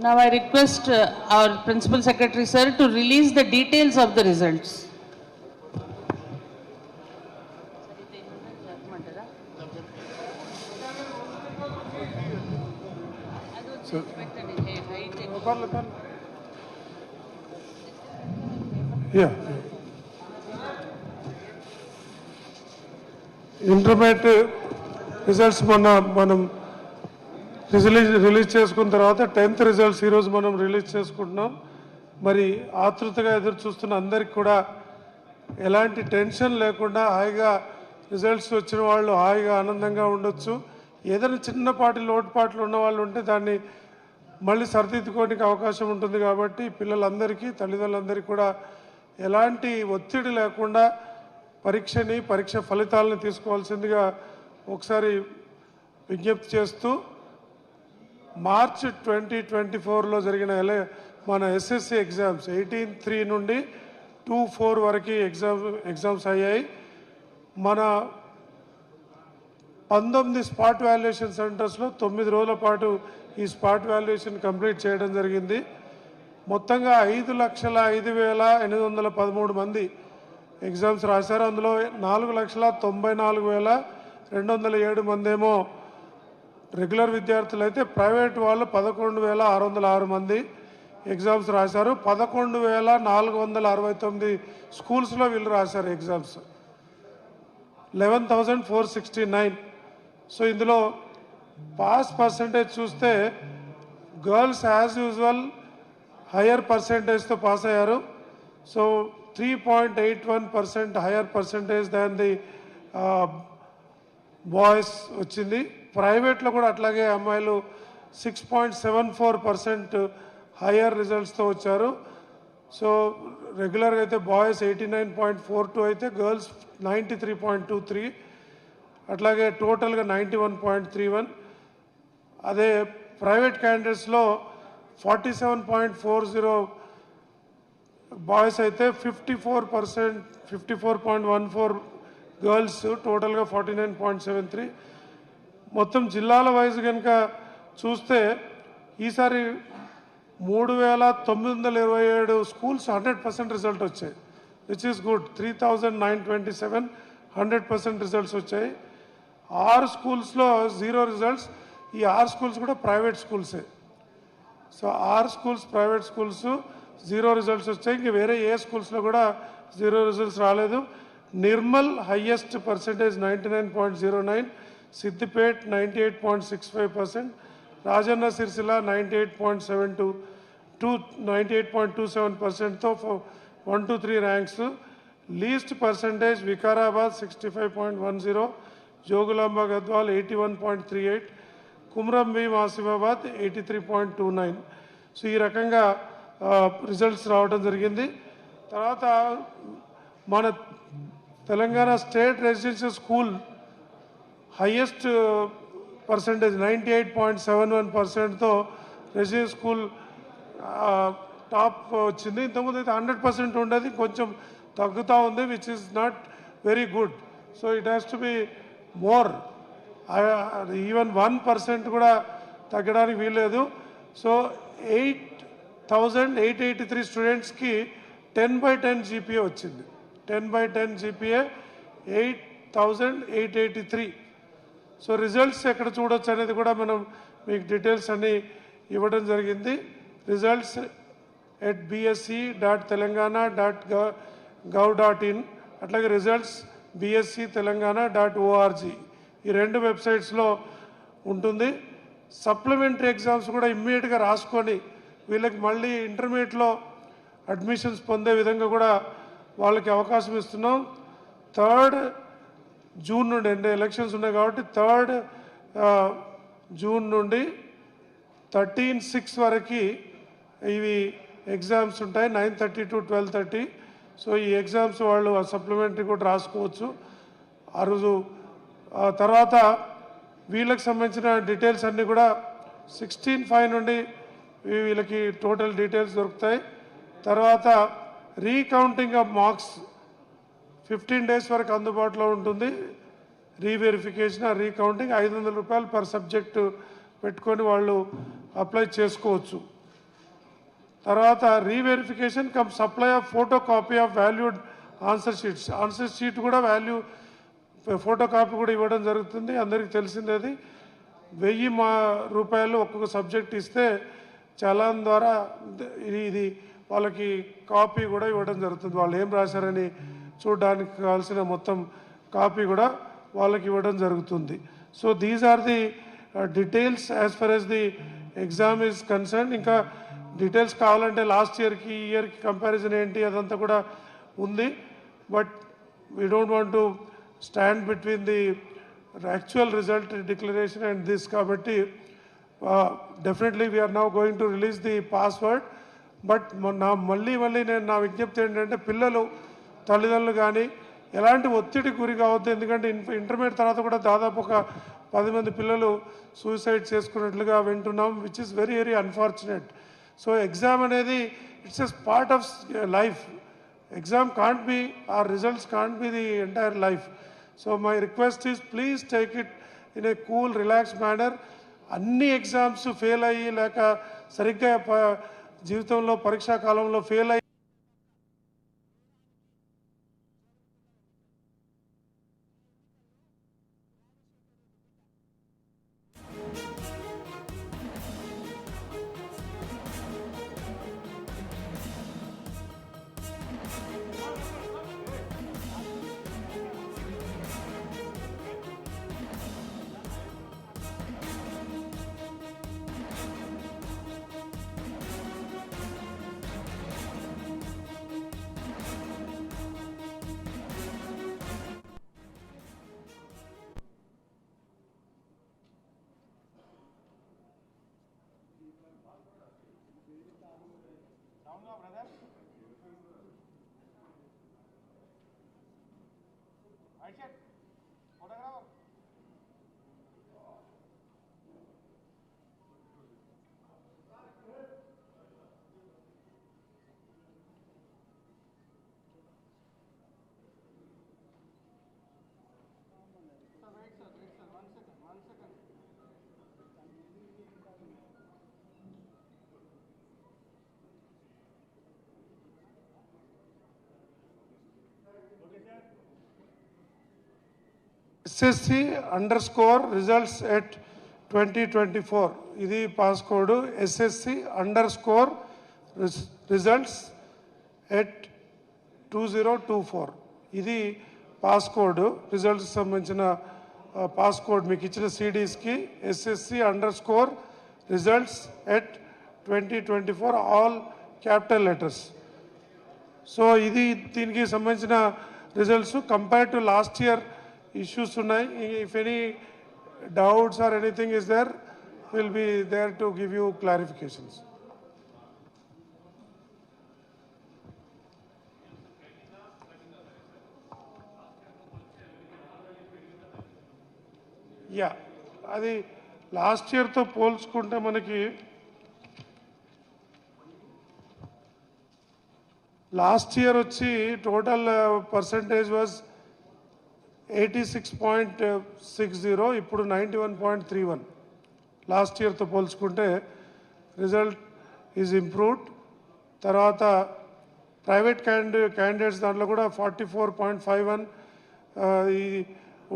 Now I request uh, our Principal Secretary, sir, to release the details of the results. Yeah. Intermediate results మొన్న మనం release release చేసుకున్న తర్వాత tenth results ఈరోజు మనం release చేసుకుంటున్నాం. మరి ఆతృతగా ఎదురు చూస్తున్న అందరికి కూడా ఎలాంటి టెన్షన్ లేకుండా హాయిగా రిజల్ట్స్ వచ్చిన వాళ్ళు హాయిగా ఆనందంగా ఉండొచ్చు. ఏదైనా చిన్నపాటి లోటుపాట్లు ఉన్న వాళ్ళు ఉంటే దాన్ని మళ్ళీ సరిదిద్దుకోవడానికి అవకాశం ఉంటుంది కాబట్టి పిల్లలందరికీ తల్లిదండ్రులందరికీ కూడా ఎలాంటి ఒత్తిడి లేకుండా పరీక్షని పరీక్ష ఫలితాలను తీసుకోవాల్సిందిగా ఒకసారి విజ్ఞప్తి చేస్తూ మార్చ్ ట్వంటీ ట్వంటీ ఫోర్లో జరిగిన ఎలే మన ఎస్ఎస్సి ఎగ్జామ్స్ ఎయిటీన్ త్రీ నుండి టూ ఫోర్ వరకు ఎగ్జామ్ ఎగ్జామ్స్ అయ్యాయి. మన పంతొమ్మిది స్పాట్ వాల్యుయేషన్ సెంటర్స్లో తొమ్మిది రోజుల పాటు ఈ స్పాట్ వాల్యుయేషన్ కంప్లీట్ చేయడం జరిగింది. మొత్తంగా ఐదు లక్షల ఐదు వేల ఎనిమిది వందల పదమూడు మంది ఎగ్జామ్స్ రాశారు. అందులో నాలుగు లక్షల తొంభై నాలుగు వేల రెండు వందల ఏడు మంది ఏమో రెగ్యులర్ విద్యార్థులు అయితే ప్రైవేట్ వాళ్ళు పదకొండు వేల ఆరు వందల ఆరు మంది ఎగ్జామ్స్ రాశారు. పదకొండు వేల నాలుగు వందల అరవై తొమ్మిది స్కూల్స్లో వీళ్ళు రాశారు exams. Eleven thousand four sixty nine. So ఇందులో పాస్ పర్సంటేజ్ చూస్తే గర్ల్స్ యాజ్ యూజువల్ హయ్యర్ పర్సంటేజ్తో పాస్ అయ్యారు. So three point eight one percent higher percentage than the boys వచ్చింది. ప్రైవేట్లో కూడా అట్లాగే అమ్మాయిలు six point seven four percent higher రిజల్ట్స్తో వచ్చారు. సో రెగ్యులర్గా అయితే boys eighty nine point four two అయితే girls ninety three point two three అట్లాగే టోటల్గా ninety one point three one అదే private క్యాండిడేట్స్లో forty seven point four zero boys అయితే fifty four percent fifty four point one four girls టోటల్గా forty nine point seven three. మొత్తం జిల్లాల wise కనుక చూస్తే ఈసారి మూడు వేల తొమ్మిది వందల ఇరవై ఏడు స్కూల్స్ హండ్రెడ్ పర్సెంట్ రిజల్ట్ వచ్చాయి. Which is good three thousand nine twenty seven hundred percent results వచ్చాయి. ఆరు స్కూల్స్లో జీరో రిజల్ట్స్. ఈ ఆరు స్కూల్స్ కూడా ప్రైవేట్ స్కూల్సే. సో ఆరు schools private schools zero results వచ్చాయి. ఇంక వేరే ఏ స్కూల్స్లో కూడా జీరో రిజల్ట్స్ రాలేదు. Nirmal highest percentage ninety nine point zero nine Siddipet ninety eight point six five percent Rajanna Sircilla ninety eight point seven two two ninety eight point two seven పర్సెంట్తో one two three ranks least percentage Vikarabad sixty five point one zero Jogulamba Gadwal eighty one point three eight Kumram Bheem Asifabad eighty three point two nine so ఈ రకంగా results రావడం జరిగింది. తర్వాత మన Telangana state residential school highest percentage ninety eight point seven one పర్సెంట్తో residential school uh, top వచ్చింది. ఇంతకుముందు అయితే hundred percent ఉండేది కొంచెం తగ్గుతూ ఉంది which is not very good so it has to be more even one percent కూడా తగ్గడానికి వీల్లేదు. So eight thousand eight eighty three స్టూడెంట్స్కి టెన్ బై టెన్ జీపీఏ వచ్చింది. Ten by ten GPA eight thousand eight eighty three so results ఎక్కడ చూడొచ్చు అనేది కూడా మనం మీకు డీటెయిల్స్ అన్ని ఇవ్వడం జరిగింది. Results at BSE dot Telangana dot gov dot in అట్లాగే results BSE Telangana dot org ఈ రెండు వెబ్సైట్స్లో ఉంటుంది. సప్లిమెంటరీ ఎగ్జామ్స్ కూడా ఇమ్మీడియట్గా రాసుకొని వీళ్ళకి మళ్ళీ ఇంటర్మీడియట్లో అడ్మిషన్స్ పొందే విధంగా కూడా వాళ్ళకి అవకాశం ఇస్తున్నాం. థర్డ్ జూన్ నుండి అంటే ఎలక్షన్స్ ఉన్నాయి కాబట్టి థర్డ్ జూన్ నుండి థర్టీన్ సిక్స్ వరకు ఇవి ఎగ్జామ్స్ ఉంటాయి. Nine thirty to twelve thirty. So ఈ ఎగ్జామ్స్ వాళ్ళు సప్లిమెంటరీ కూడా రాసుకోవచ్చు. ఆ రోజు తర్వాత వీళ్ళకి సంబంధించిన డీటెయిల్స్ అన్నీ కూడా సిక్స్టీన్ ఫైవ్ నుండి వీళ్ళకి టోటల్ డీటెయిల్స్ దొరుకుతాయి. తర్వాత recounting of marks fifteen days వరకు అందుబాటులో ఉంటుంది. రీవెరిఫికేషన్ రీకౌంటింగ్ ఐదు వందల రూపాయలు పర్ సబ్జెక్టు పెట్టుకొని వాళ్ళు అప్లై చేసుకోవచ్చు. తర్వాత reverification cum supply of photocopy of valued answer sheets answer sheet కూడా వాల్యూ ఫోటో కాపీ కూడా ఇవ్వడం జరుగుతుంది. అందరికీ తెలిసిందే అది. వెయ్యి మా రూపాయలు ఒక్కొక్క సబ్జెక్ట్ ఇస్తే చలాన్ ద్వారా ఇది ఇది వాళ్ళకి కాపీ కూడా ఇవ్వడం జరుగుతుంది. వాళ్ళు ఏం రాశారని చూడడానికి కావాల్సిన మొత్తం కాపీ కూడా వాళ్ళకి ఇవ్వడం జరుగుతుంది. So these are the details as far as the exam is concern ఇంకా డీటెయిల్స్ కావాలంటే లాస్ట్ ఇయర్కి ఈ ఇయర్కి కంపారిజన్ ఏంటి అదంతా కూడా ఉంది. But we don't want to stand between the actual result declaration and this కాబట్టి definitely we are now going to release the password but నా మళ్ళీ మళ్ళీ నేను నా విజ్ఞప్తి ఏంటంటే పిల్లలు తల్లిదండ్రులు కానీ ఎలాంటి ఒత్తిడికి గురి కావద్దు. ఎందుకంటే ఇంటర్మీడియట్ తర్వాత కూడా దాదాపు ఒక పది మంది పిల్లలు సూసైడ్ చేసుకున్నట్లుగా వింటున్నాం which is very very unfortunate so exam అనేది it's as part of life exam can't be or results can't be the entire life so my request is please take it in a cool relax manner అన్ని exams fail అయ్యి లేక సరిగ్గా ప- జీవితంలో పరీక్షా కాలంలో fail అయ్యి আইসেন photograph. SSC underscore results at twenty twenty four ఇది pass code SSC underscore results at two zero two four ఇది పాస్ కోడ్ రిజల్ట్స్ సంబంధించిన పాస్ కోడ్ మీకు ఇచ్చిన సిడీస్కి SSC underscore results at twenty twenty four all capital letters so ఇది దీనికి సంబంధించిన results compare to last year issues ఉన్నాయి if any doubts or anything is there will be there to give you clarifications yeah అది last ఇయర్తో పోల్చుకుంటే మనకి last year వచ్చి total percentage was eighty six point six zero ఇప్పుడు ninety one point three one. Last ఇయర్తో పోల్చుకుంటే result is improved. తర్వాత private candy candidates దాంట్లో కూడా forty four point five one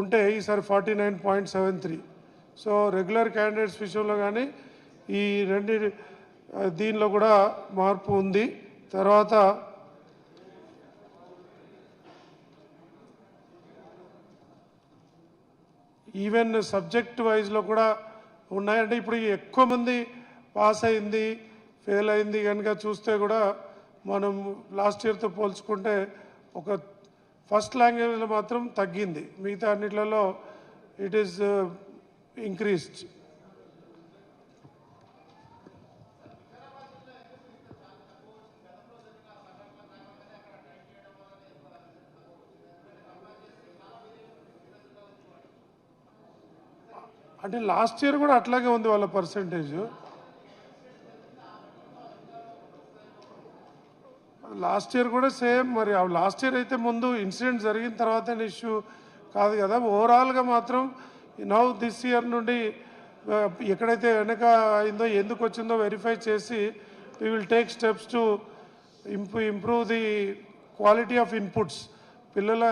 ఉంటే ఈసారి forty nine point seven three. So regular candidates విషయంలో కానీ ఈ రెండు దీనిలో కూడా మార్పు ఉంది. తర్వాత ఈవెన్ సబ్జెక్ట్ వైజ్లో కూడా ఉన్నాయంటే ఇప్పుడు ఎక్కువ మంది పాస్ అయింది ఫెయిల్ అయింది కనుక చూస్తే కూడా మనం లాస్ట్ ఇయర్తో పోల్చుకుంటే ఒక ఫస్ట్ లాంగ్వేజ్లో మాత్రం తగ్గింది. మిగతా అన్నిట్లలో ఇట్ ఈస్ ఇంక్రీస్డ్ uh, అంటే లాస్ట్ ఇయర్ కూడా అట్లాగే ఉంది వాళ్ళ పర్సంటేజ్ లాస్ట్ ఇయర్ కూడా సేమ్ మరి లాస్ట్ ఇయర్ అయితే ముందు ఇన్సిడెంట్ జరిగిన తర్వాత ఇష్యూ కాదు కదా. ఓవరాల్గా మాత్రం నౌ దిస్ ఇయర్ నుండి uh, ఎక్కడైతే వెనక అయిందో ఎందుకు వచ్చిందో వెరిఫై చేసి we will take steps to imp- improve the quality of inputs పిల్లల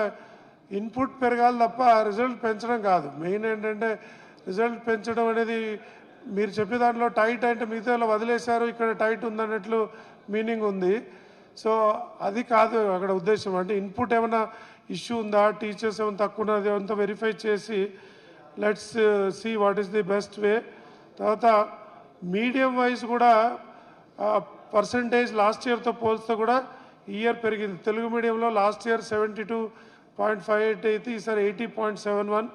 ఇన్పుట్ పెరగాలి తప్ప రిజల్ట్ పెంచడం కాదు. మెయిన్ ఏంటంటే రిజల్ట్ పెంచడం అనేది మీరు చెప్పే దాంట్లో టైట్ అంటే మిగతా వదిలేశారు ఇక్కడ టైట్ ఉందన్నట్లు మీనింగ్ ఉంది. సో అది కాదు అక్కడ ఉద్దేశం. అంటే ఇన్పుట్ ఏమైనా ఇష్యూ ఉందా టీచర్స్ ఏమైనా తక్కువ ఉన్నది అంతా వెరిఫై చేసి let's see what is the best way తర్వాత మీడియం వైజ్ కూడా పర్సంటేజ్ లాస్ట్ ఇయర్తో పోల్స్తే కూడా ఇయర్ పెరిగింది. తెలుగు మీడియంలో last year seventy two point five eight అయితే ఈసారి eighty point seven one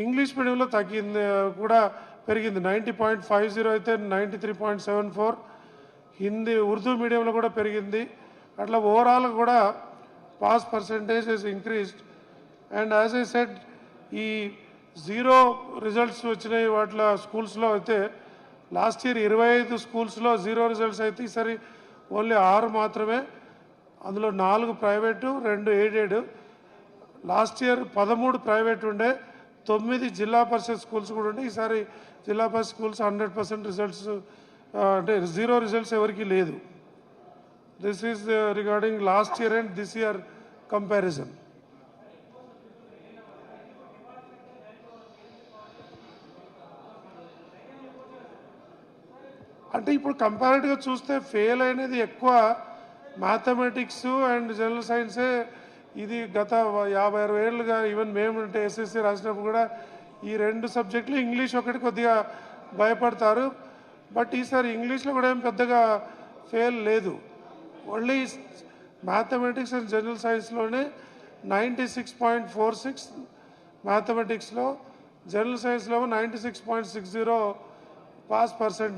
English మీడియంలో తగ్గింది కూడా పెరిగింది. నైంటీ పాయింట్ ఫైవ్ జీరో అయితే ninety three point seven four. Hindi Urdu మీడియంలో కూడా పెరిగింది. అట్లా ఓవరాల్ కూడా pass percentage is increased and as I said ఈ జీరో రిజల్ట్స్ వచ్చినాయి వాటిలో స్కూల్స్లో అయితే. లాస్ట్ ఇయర్ ఇరవై ఐదు స్కూల్స్లో జీరో రిజల్ట్స్ అయితే ఈసారి ఓన్లీ ఆరు మాత్రమే. అందులో నాలుగు ప్రైవేటు రెండు ఎయిడెడ్ లాస్ట్ ఇయర్ పదమూడు ప్రైవేట్ ఉండే. తొమ్మిది జిల్లా పరిషత్ స్కూల్స్ కూడా ఉన్నాయి. ఈసారి Zilla Parishad schools hundred percent results అంటే జీరో రిజల్ట్స్ ఎవరికి లేదు. This is regarding last year and this year comparison అంటే ఇప్పుడు కంపారిటివ్గా చూస్తే ఫెయిల్ అనేది ఎక్కువ. మ్యాథమెటిక్స్ అండ్ జనరల్ సైన్సే ఇది గత యాభై అరవై ఏళ్ళుగా ఈవెన్ మేము అంటే ఎస్ఎస్సి రాసినప్పుడు కూడా ఈ రెండు సబ్జెక్టులు ఇంగ్లీష్ ఒకటి కొద్దిగా భయపడతారు. బట్ ఈసారి ఇంగ్లీష్లో కూడా ఏం పెద్దగా ఫెయిల్ లేదు. Only mathematics and general సైన్స్లోనే ninety six point four six మ్యాథమెటిక్స్లో general సైన్స్లో ninety six point six zero pass percent